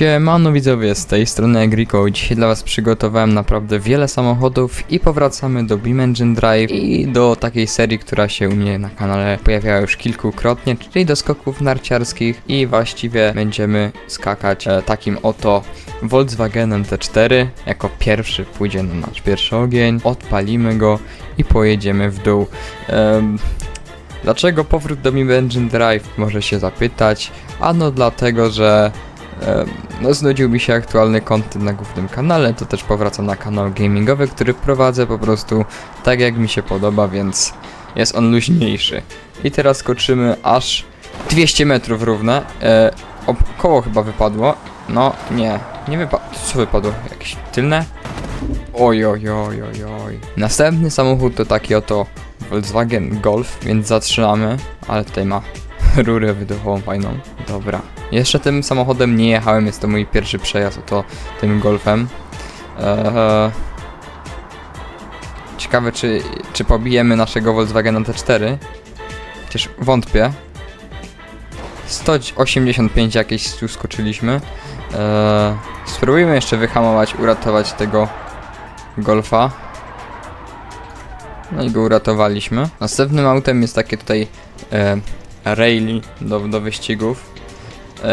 Siemano widzowie, z tej strony Agriko. Dzisiaj dla was przygotowałem naprawdę wiele samochodów i powracamy do Beam Engine Drive i do takiej serii, która się u mnie na kanale pojawiała już kilkukrotnie, czyli do skoków narciarskich i właściwie będziemy skakać e, takim oto Volkswagenem T4. Jako pierwszy pójdzie na nasz pierwszy ogień, odpalimy go i pojedziemy w dół. Em, Dlaczego powrót do Beam Engine Drive może się zapytać? Ano dlatego, że no, znudził mi się aktualny content na głównym kanale, to też powracam na kanał gamingowy, który prowadzę po prostu tak jak mi się podoba, więc jest on luźniejszy. I teraz skoczymy aż 200 metrów równe. E, koło chyba wypadło. No, nie, nie wypadło. Co wypadło? Jakieś tylne? Oj, oj, oj, oj, oj. Następny samochód to taki oto Volkswagen Golf, więc zatrzymamy, ale tutaj ma rurę wydechową fajną. Dobra. Jeszcze tym samochodem nie jechałem, jest to mój pierwszy przejazd oto tym Golfem. Eee, ciekawe czy, czy pobijemy naszego Volkswagena T4. Chociaż wątpię. 185 jakieś tu skoczyliśmy. Eee, spróbujmy jeszcze wyhamować, uratować tego Golfa. No i go uratowaliśmy. Następnym autem jest takie tutaj e, rally do, do wyścigów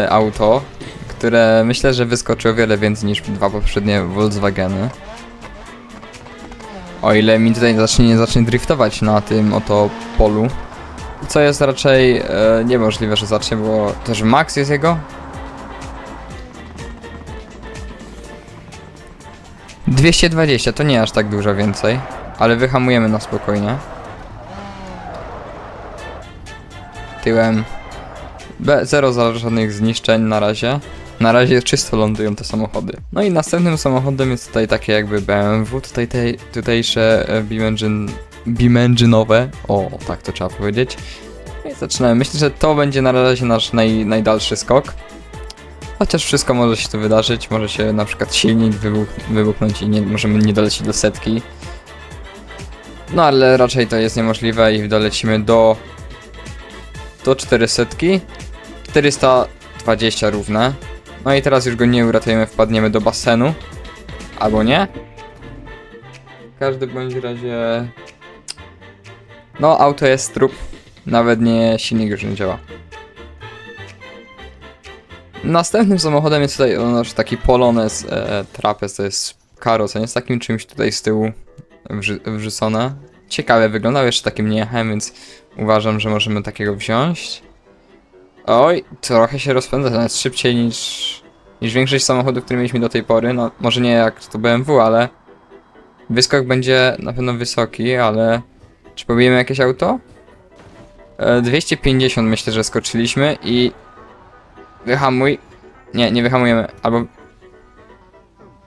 auto, które myślę, że wyskoczy o wiele więcej niż dwa poprzednie Volkswageny. O ile mi tutaj zacznie, nie zacznie driftować na tym oto polu. Co jest raczej e, niemożliwe, że zacznie, bo też max jest jego. 220 to nie aż tak dużo więcej, ale wyhamujemy na spokojnie. Tyłem. Be, zero żadnych zniszczeń na razie. Na razie czysto lądują te samochody. No i następnym samochodem jest tutaj takie jakby BMW, tutaj te, tutejsze Beam Engine. O, tak to trzeba powiedzieć. No I zaczynamy. Myślę, że to będzie na razie nasz naj, najdalszy skok. Chociaż wszystko może się tu wydarzyć, może się na przykład silnik wybuch, wybuchnąć i nie, możemy nie dolecieć do setki. No ale raczej to jest niemożliwe i dolecimy do do 400. 420 równe. No i teraz już go nie uratujemy, wpadniemy do basenu. Albo nie? W każdym bądź razie... No, auto jest trup. Nawet nie, silnik już nie działa. Następnym samochodem jest tutaj o, nasz taki Polones e, Trapez, to jest karo, co nie z takim czymś tutaj z tyłu wrzu wrzucone. Ciekawe wyglądał, jeszcze takim nie jechałem, więc uważam, że możemy takiego wziąć. Oj, trochę się rozpędza, nawet szybciej niż, niż większość samochodów, które mieliśmy do tej pory. No, może nie jak to BMW, ale wyskok będzie na pewno wysoki, ale czy pobijemy jakieś auto? E, 250 myślę, że skoczyliśmy i wyhamuj. Nie, nie wyhamujemy, albo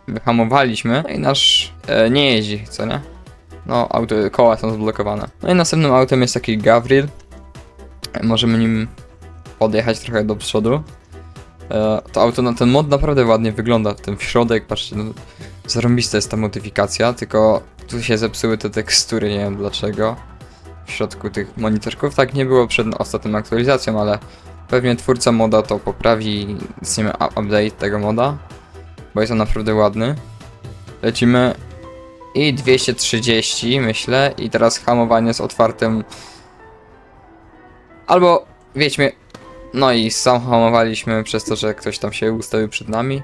wyhamowaliśmy no i nasz e, nie jeździ, co nie? No, auto, koła są zblokowane. No i następnym autem jest taki Gavril. Możemy nim podjechać trochę do przodu. E, to auto, no ten mod naprawdę ładnie wygląda. Ten środek, patrzcie, no, zarąbista jest ta modyfikacja, tylko tu się zepsuły te tekstury, nie wiem dlaczego. W środku tych monitorków tak nie było przed ostatnią aktualizacją, ale pewnie twórca moda to poprawi zniemy update tego moda, bo jest on naprawdę ładny. Lecimy i 230 myślę i teraz hamowanie z otwartym albo wiedźmy no i sam hamowaliśmy przez to, że ktoś tam się ustawił przed nami.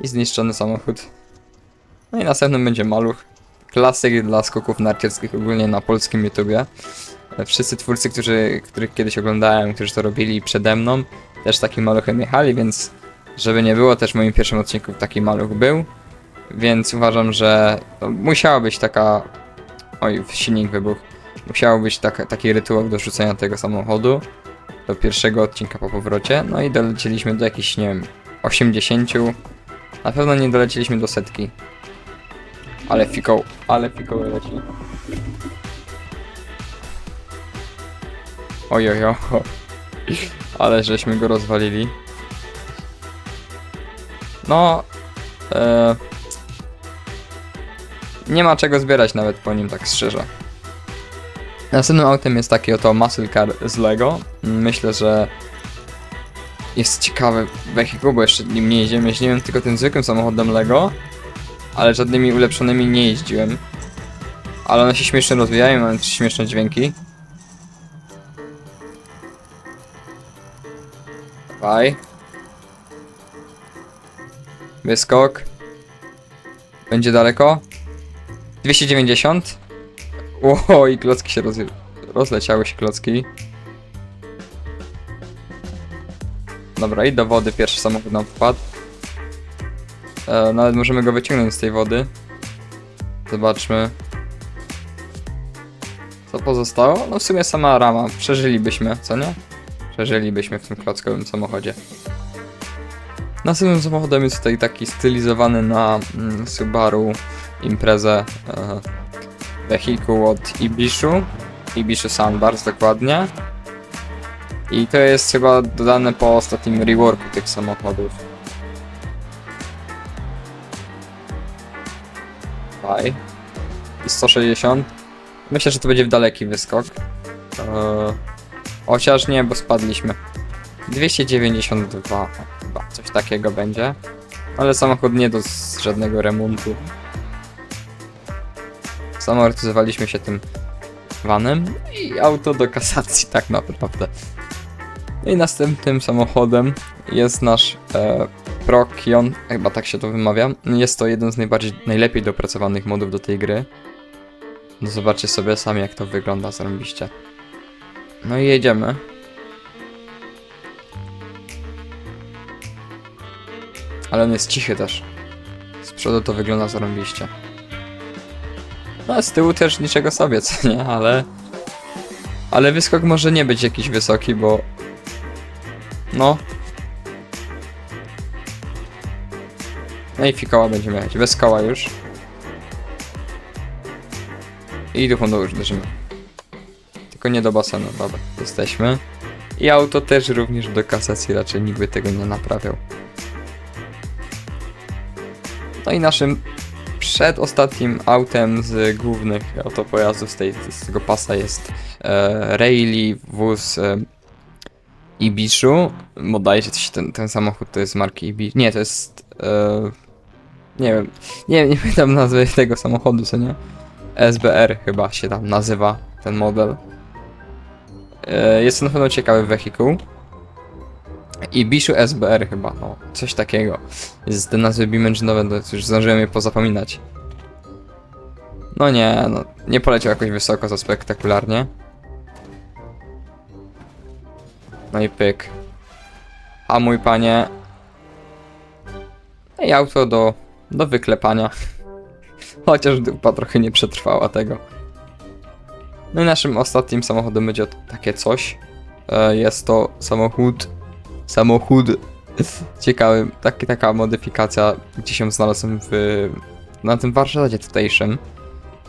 I zniszczony samochód. No i następnym będzie maluch. Klasyk dla skoków narciarskich ogólnie na polskim YouTubie. Wszyscy twórcy, którzy, których kiedyś oglądałem, którzy to robili przede mną też takim maluchem jechali, więc żeby nie było też w moim pierwszym odcinku taki maluch był. Więc uważam, że musiała być taka. Oj, silnik wybuchł. Musiał być taka, taki rytuał do rzucenia tego samochodu do pierwszego odcinka po powrocie. No i dolecieliśmy do jakichś, nie wiem, 80. Na pewno nie dolecieliśmy do setki. Ale fikoł, ale fikoł leci. Oj, oj, oj. Ale żeśmy go rozwalili. No. E, nie ma czego zbierać nawet po nim, tak szczerze. Następnym autem jest taki oto muscle car z Lego. Myślę, że jest ciekawy wehikuł, bo jeszcze nim nie jeździłem. Jeździłem tylko tym zwykłym samochodem Lego, ale żadnymi ulepszonymi nie jeździłem. Ale one się śmiesznie rozwijają, mają też śmieszne dźwięki. Dawaj. Wyskok. Będzie daleko. 290. Ło, i klocki się roz... rozleciały się klocki. Dobra, i do wody pierwszy samochód nam wpadł. E, nawet możemy go wyciągnąć z tej wody. Zobaczmy. Co pozostało? No w sumie sama rama. Przeżylibyśmy, co nie? Przeżylibyśmy w tym klockowym samochodzie. Następnym samochodem jest tutaj taki stylizowany na mm, Subaru imprezę e, wehikuł od Ibishu. Ibishu Sunbars dokładnie. I to jest chyba dodane po ostatnim reworku tych samochodów. Faj. I 160. Myślę, że to będzie w daleki wyskok. Eee, chociaż nie, bo spadliśmy. 292 chyba, coś takiego będzie. Ale samochód nie do żadnego remontu. Zamortyzowaliśmy się tym vanem i auto do kasacji tak naprawdę. No i następnym samochodem jest nasz e, Prokion, chyba tak się to wymawia. Jest to jeden z najbardziej, najlepiej dopracowanych modów do tej gry. No zobaczcie sobie sami jak to wygląda zarąbiście. No i jedziemy. Ale on jest cichy też. Z przodu to wygląda zarąbiście. No z tyłu też niczego sobie, co nie, ale... Ale wyskok może nie być jakiś wysoki, bo... No. No i fikoła będziemy jechać, bez koła już. I duchą do już uderzymy. Tylko nie do basenu, dobra, jesteśmy. I auto też również do kasacji raczej nikt by tego nie naprawiał. No i naszym przedostatnim autem z głównych autopojazdów z, tej, z tego pasa jest e, Rayleigh wóz e, Ibishu. Bodajże ten, ten samochód to jest marki Ibishu. Nie, to jest... E, nie wiem, nie nie pamiętam nazwy tego samochodu, co nie? SBR chyba się tam nazywa ten model. E, jest to na pewno ciekawy wehikuł. I Bishu SBR chyba, no, coś takiego. Jest te nazwy bimenżynowe, to już zdążyłem je pozapominać. No nie, no, nie poleciał jakoś wysoko za spektakularnie. No i pyk. A mój panie. No I auto do, do wyklepania. Chociaż dupa trochę nie przetrwała tego. No i naszym ostatnim samochodem będzie takie coś. E, Jest to samochód. Samochód. Ciekawy, taki, taka modyfikacja. Gdzieś się znalazłem w, na tym warsztacie tutejszym.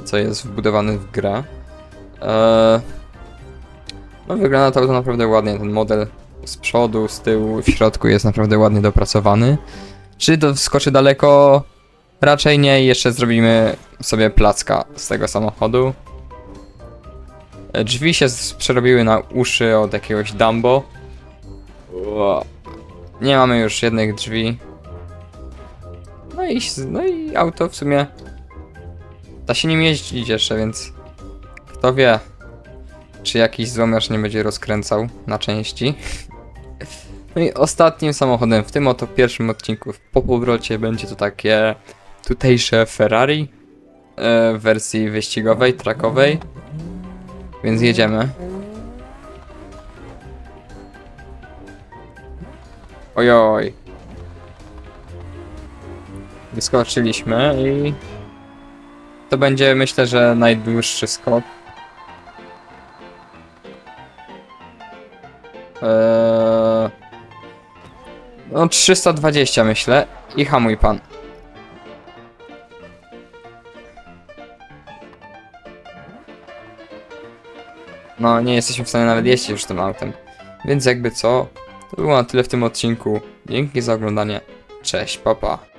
Co jest wbudowany w grę. E, No wygląda to auto naprawdę ładnie. Ten model z przodu, z tyłu, w środku jest naprawdę ładnie dopracowany. Czy to skoczy daleko? Raczej nie, jeszcze zrobimy sobie placka z tego samochodu. Drzwi się przerobiły na uszy od jakiegoś Dumbo. Ło. Nie mamy już jednych drzwi. No i, no i auto w sumie da się nim jeździć jeszcze, więc kto wie, czy jakiś złomiarz nie będzie rozkręcał na części. No i ostatnim samochodem w tym oto pierwszym odcinku po powrocie będzie to takie tutejsze Ferrari e, w wersji wyścigowej, trackowej. Więc jedziemy. Ojoj. Wyskoczyliśmy i to będzie myślę, że najdłuższy skok. Eee... No 320 myślę i hamuj pan. No, nie jesteśmy w stanie nawet jeździć już tym autem. Więc jakby co, to było na tyle w tym odcinku. Dzięki za oglądanie. Cześć, papa.